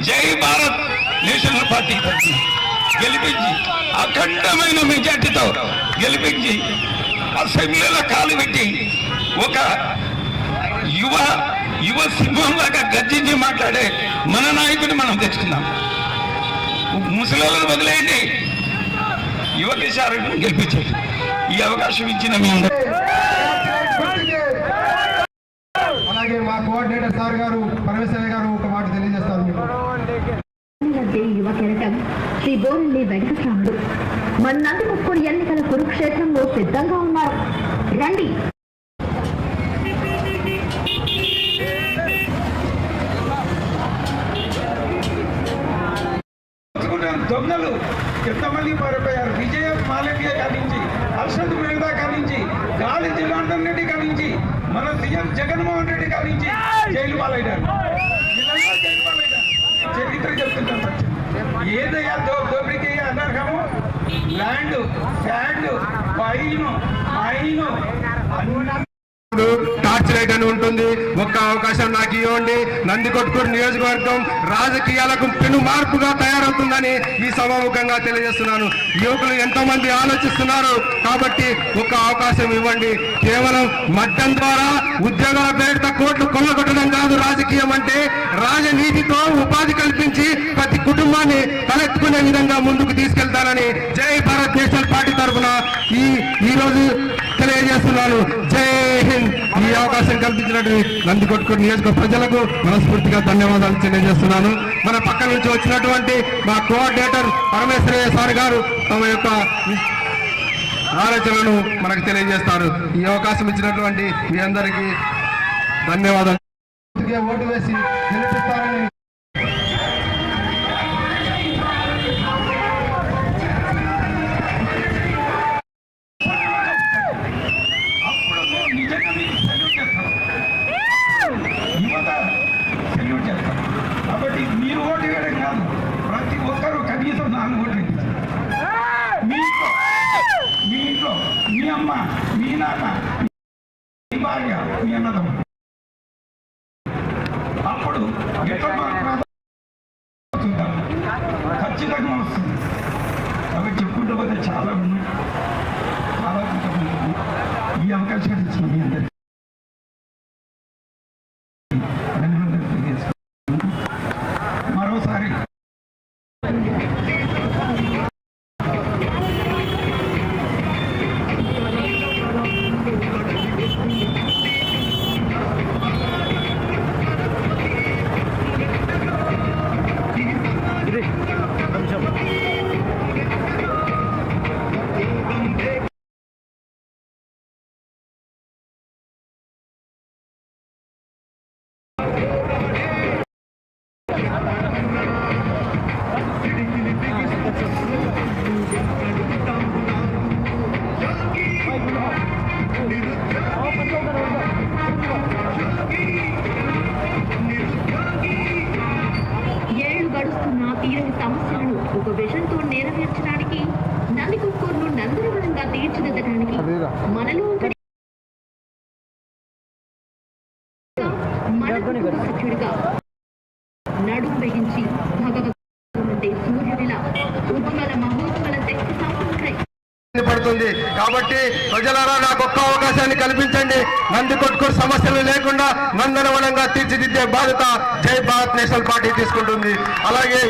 జై Bharat national party తరఫున గెలిపించి అఖండమైన మెజార్టీతో గెలిపించి అసెంబ్లీలో కాలు పెట్టి ఒక యువ యువ సింహం లాగా గర్జించి మాట్లాడే మన నాయకుడిని మనం తెచ్చుకున్నాం ముసలిళ్ళను వదిలేయండి. యువ కిషారుని గెలిపించండి. ఈ అవకాశం ఇచ్చిన మీ అందరికీ అలాగే మా కోఆర్డినేటర్ సార్ గారు పరమేశ్వర గారు ఒక మాట తెలియజేస్తారు మీకు మధ్య యువ కెరటం శ్రీ బోరెల్లి వెంకటరాముడు మన నందికొక్కూరు ఎన్నికల కురుక్షేత్రంలో సిద్ధంగా ఉన్నారు. రండి. దొంగలు ఎంతమంది పారిపోయారు? విజయ మాలవ్య కానించి హర్షద్ మేధా కానించి గాలి జనార్దన్ రెడ్డి కానించి మన సీఎం జగన్మోహన్ రెడ్డి కానించి జైలు పాలయ్యారు జైలు చరిత్ర చెప్తుంటాం సత్యం ఏదయ్యా దో దోపిడీకి అనర్హము ల్యాండ్ శాండ్ పైను మైను అన్ని టార్చ్ ఉంటుంది. ఒక్క అవకాశం నాకు ఇవ్వండి. నందికొట్కూరు నియోజకవర్గం రాజకీయాలకు పెను మార్పుగా తయారవుతుందని ఈ సభాముఖంగా తెలియజేస్తున్నాను. యువకులు ఎంతో మంది ఆలోచిస్తున్నారు. కాబట్టి ఒక్క అవకాశం ఇవ్వండి. కేవలం మద్యం ద్వారా ఉద్యోగాల పేరిట కోట్లు కొల్లగొట్టడం కాదు రాజకీయం అంటే. రాజనీతితో ఉపాధి కల్పించి ప్రతి కుటుంబాన్ని తలెత్తుకునే విధంగా ముందుకు తీసుకెళ్తానని జై భారత్ నేషనల్ పార్టీ తరఫున ఈ ఈరోజు తెలియజేస్తున్నాను. జై ఈ అవకాశం కల్పించినట్టు కొట్టుకుని నియోజక ప్రజలకు మనస్ఫూర్తిగా ధన్యవాదాలు తెలియజేస్తున్నాను. మన పక్క నుంచి వచ్చినటువంటి మా కోఆర్డినేటర్ పరమేశ్వరయ్య సార్ గారు తమ యొక్క ఆలోచనలను మనకు తెలియజేస్తారు. ఈ అవకాశం ఇచ్చినటువంటి మీ అందరికీ ధన్యవాదాలు. ఓటు వేసి గెలిపిస్తారని ఖచ్చితంగా వస్తుంది అవి చెప్పుకుంటూ పోతే చాలా ఉన్నాయి చాలా ఈ అవకాశం ఇచ్చిన మీ అందరికీ ధన్యవాదాలు మరోసారి పడుతుంది కాబట్టి ప్రజలారా నాకు ఒక్క అవకాశాన్ని కల్పించండి. నంది కొట్టుకుని సమస్యలు లేకుండా నందనవనంగా తీర్చిదిద్దే బాధ్యత జై భారత్ నేషనల్ పార్టీ తీసుకుంటుంది. అలాగే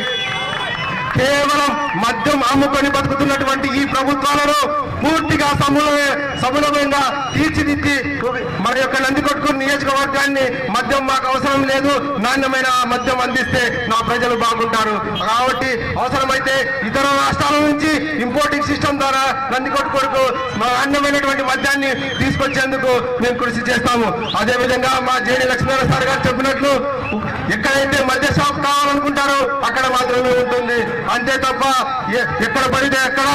కేవలం మద్యం అమ్ముకొని బతుకుతున్నటువంటి ఈ ప్రభుత్వాలను పూర్తిగా సమూలమే సమూలమంగా తీర్చిదిద్ది మరి యొక్క నంది కొట్టుకుని నియోజకవర్గాన్ని మద్యం మాకు అవసరం లేదు నాణ్యమైన మద్యం అందిస్తే నా ప్రజలు బాగుంటారు. కాబట్టి అవసరమైతే ఇతర రాష్ట్రాల నుంచి ఇంపోర్టింగ్ సిస్టమ్ ద్వారా నంది నాణ్యమైనటువంటి మద్యాన్ని తీసుకొచ్చేందుకు మేము కృషి చేస్తాము. అదేవిధంగా మా జేడీ లక్ష్మీనారాయణ సార్ గారు చెప్పినట్లు ఎక్కడైతే మద్య షాప్ కావాలనుకుంటారో అక్కడ మాత్రమే ఉంటుంది. అంతే తప్ప ఎక్కడ పడితే ఎక్కడ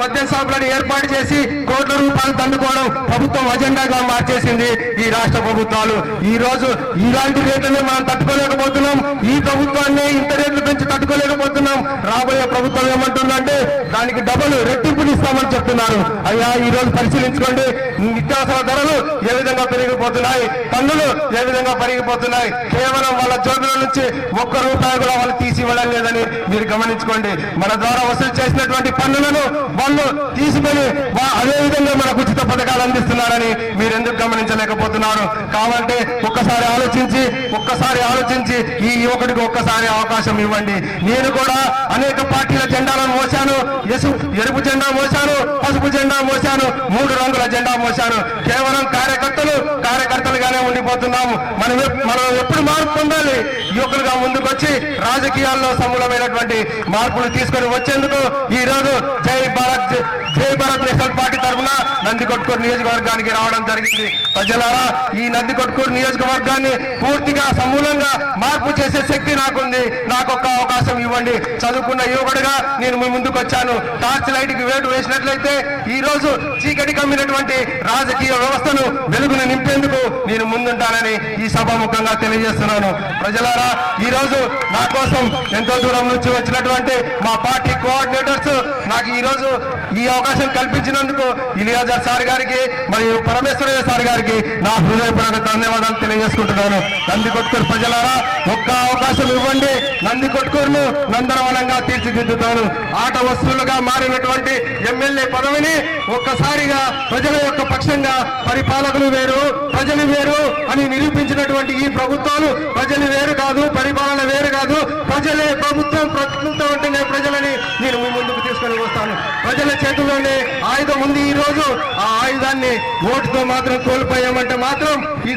మద్యం షాపులను ఏర్పాటు చేసి కోట్ల రూపాయలు దండుకోవడం ప్రభుత్వం అజెండాగా మార్చేసింది ఈ రాష్ట్ర ప్రభుత్వాలు. ఈ రోజు ఇలాంటి రేట్లనే మనం తట్టుకోలేకపోతున్నాం. ఈ ప్రభుత్వాన్ని ఇంత రేట్లు పెంచి తట్టుకోలేకపోతున్నాం. రాబోయే ప్రభుత్వం ఏమంటుందంటే దానికి డబుల్ రెట్టింపులు ఇస్తామని చెప్తున్నారు. అయ్యా ఈ రోజు పరిశీలించుకోండి. నిత్యావసర ధరలు ఏ విధంగా పెరిగిపోతున్నాయి? పన్నులు ఏ విధంగా పెరిగిపోతున్నాయి? కేవలం వాళ్ళ జోబుల నుంచి ఒక్క రూపాయి కూడా వాళ్ళు తీసి ఇవ్వడం లేదని మీరు గమనించుకోండి మన ద్వారా వసూలు చేసినటువంటి పన్నులను వాళ్ళు తీసుకొని అదేవిధంగా అదే విధంగా మనకు ఉచిత పథకాలు అందిస్తున్నారని మీరు ఎందుకు గమనించలేకపోతున్నారు? కాబట్టి ఒక్కసారి ఆలోచించి ఒక్కసారి ఆలోచించి ఈ యువకుడికి ఒక్కసారి అవకాశం ఇవ్వండి. నేను కూడా అనేక పార్టీల జెండాలను మోసాను ఎసు ఎరుపు జెండా మోసాను పసుపు జెండా మోసాను మూడు రంగుల జెండా మోసాను కేవలం కార్యకర్తలు కార్యకర్తలుగానే ఉండిపోతున్నాము. మనం మనం ఎప్పుడు మార్పు పొందాలి? యువకులుగా ముందుకొచ్చి రాజకీయాల్లో సమూలమైనటువంటి మార్పులు తీసుకొని వచ్చేందుకు ఈ రోజు జై భారత్ జై భారత్ నేషనల్ పార్టీ తరఫున నందికొట్కూరు నియోజకవర్గానికి రావడం జరిగింది. ప్రజలారా ఈ నందికొట్కూరు నియోజకవర్గాన్ని పూర్తిగా సమూలంగా మార్పు చేసే శక్తి నాకుంది. నాకు ఒక అవకాశం ఇవ్వండి. చదువుకున్న యువకుడిగా నేను మీ ముందుకు వచ్చాను. టార్చ్ లైట్కి వేటు వేసినట్లయితే ఈ రోజు చీకటి కమ్మినటువంటి రాజకీయ వ్యవస్థను వెలుగును నింపేందుకు నేను ముందుంటానని ఈ సభాముఖంగా తెలియజేస్తున్నాను. ప్రజలారా ఈ రోజు నా కోసం ఎంతో దూరం నుంచి వచ్చినటువంటి మా పార్టీ కోఆర్డినేటర్స్ నాకు ఈ రోజు ఈ అవకాశం కల్పించినందుకు ఇలియాజర్ సార్ గారికి మరియు పరమేశ్వరయ్య సార్ గారికి నా హృదయపూర్వక ధన్యవాదాలు తెలియజేసుకుంటున్నాను. నంది కొట్కూరు ప్రజలారా ఒక్క అవకాశం ఇవ్వండి. నంది కొట్కూరును నందనవనంగా తీర్చిదిద్దుతాను. ఆట వస్తువులుగా మారినటువంటి ఎమ్మెల్యే పదవిని ఒక్కసారిగా ప్రజల యొక్క పక్షంగా పరిపాలకులు వేరు ప్రజలు వేరు అని నిరూపించినటువంటి ఈ ప్రభుత్వాలు ప్రజలు వేరు కాదు పరిపాలన వేరు కాదు. ప్రజలే ప్రభుత్వం ప్రభుత్వం అంటేనే ప్రజలని నేను మీ ముందుకు తీసుకొని వస్తాను. ప్రజల చేతుల్లోనే ఆయుధం ఉంది ఈ రోజు. ఆ ఆయుధాన్ని ఓటుతో మాత్రం కోల్పోయామంటే మాత్రం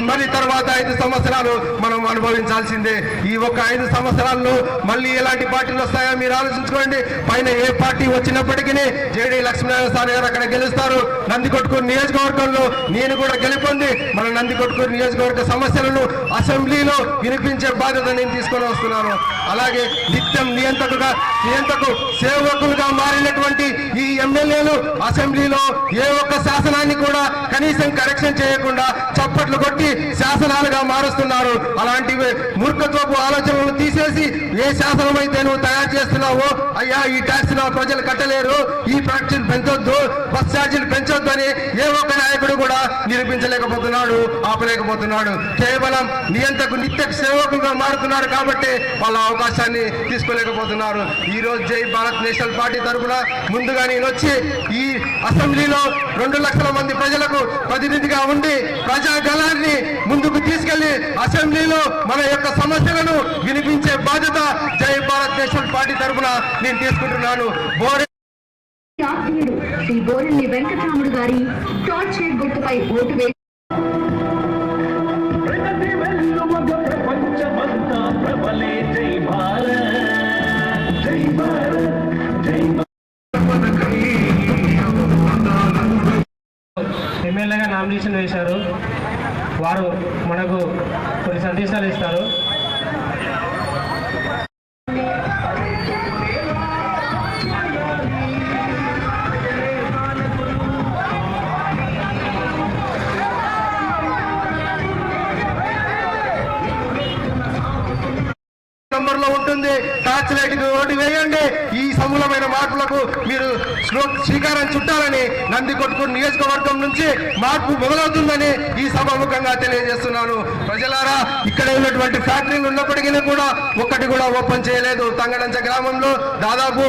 మరి తర్వాత ఐదు సంవత్సరాలు మనం అనుభవించాల్సిందే. ఈ ఒక్క ఐదు సంవత్సరాల్లో మళ్ళీ ఎలాంటి పార్టీలు వస్తాయో మీరు ఆలోచించుకోండి. పైన ఏ పార్టీ వచ్చినప్పటికీ జేడీ లక్ష్మీనారాయణ సార్ గారు అక్కడ గెలుస్తారు. నందికొట్కూరు నియోజకవర్గంలో నేను కూడా గెలుపొంది. మన నందికొట్కూరు నియోజకవర్గ సమస్యలను అసెంబ్లీలో వినిపించే బాధ్యత నేను తీసుకొని వస్తున్నాను. అలాగే నిత్యం నియంత్రకుగా ఇంతకు సేవకులుగా మారినటువంటి ఈ ఎమ్మెల్యేలు అసెంబ్లీలో ఏ ఒక్క శాసనాన్ని కూడా కనీసం కరెక్షన్ చేయకుండా చప్పట్లు కొట్టి శాసనాలుగా మారుస్తున్నారు. అలాంటి మూర్ఖత్వపు ఆలోచనలు తీసేసి ఏ శాసనం అయితే నువ్వు తయారు చేస్తున్నావో అయ్యా ఈ ట్యాక్స్ నా ప్రజలు కట్టలేరు ఈ ట్యాక్సీలు పెంచొద్దు బస్ ఛార్జీలు పెంచొద్దు అని ఏ ఒక్క నాయకుడు కూడా నిరూపించలేకపోతున్నాడు ఆపలేకపోతున్నాడు. కేవలం నియంత్రకు నిత్య సేవకుగా మారుతున్నారు కాబట్టి వాళ్ళ అవకాశాన్ని తీసుకోలేకపోతున్నారు. ఈ రోజు జై భారత్ నేషనల్ పార్టీ తరఫున ముందుగా నేను వచ్చి ఈ అసెంబ్లీలో రెండు లక్షల మంది ప్రజలకు ప్రతినిధిగా ఉండి ప్రజా గలాన్ని ముందుకు తీసుకెళ్ళి అసెంబ్లీలో మన యొక్క సమస్యలను వినిపించే బాధ్యత జై భారత్ నేషనల్ పార్టీ తరఫున నేను తీసుకుంటున్నాను. బోరే ఆత్మీయుడు శ్రీ బోరెల్లి వెంకటరాముడు గారి టార్చ్ గుర్తుపై ఓటు వేసి ప్రగతి వెల్లువగ ప్రపంచమంతా ప్రబలే జై భారత్ జై భారత్ జై ఎమ్మెల్యేగా నామినేషన్ వేశారు. వారు మనకు కొన్ని సందేశాలు ఇస్తారు. వేయండి. ఈ సమూలమైన మార్పులకు మీరు శ్రీకారం చుట్టాలని నంది కొట్టుకుని నియోజకవర్గం నుంచి మార్పు మొదలవుతుందని ఈ సభాముఖంగా తెలియజేస్తున్నాను. ప్రజలారా ఇక్కడ ఉన్నటువంటి ఫ్యాక్టరీలు ఉన్నప్పటికీ కూడా ఒక్కటి కూడా ఓపెన్ చేయలేదు. తంగడంచ గ్రామంలో దాదాపు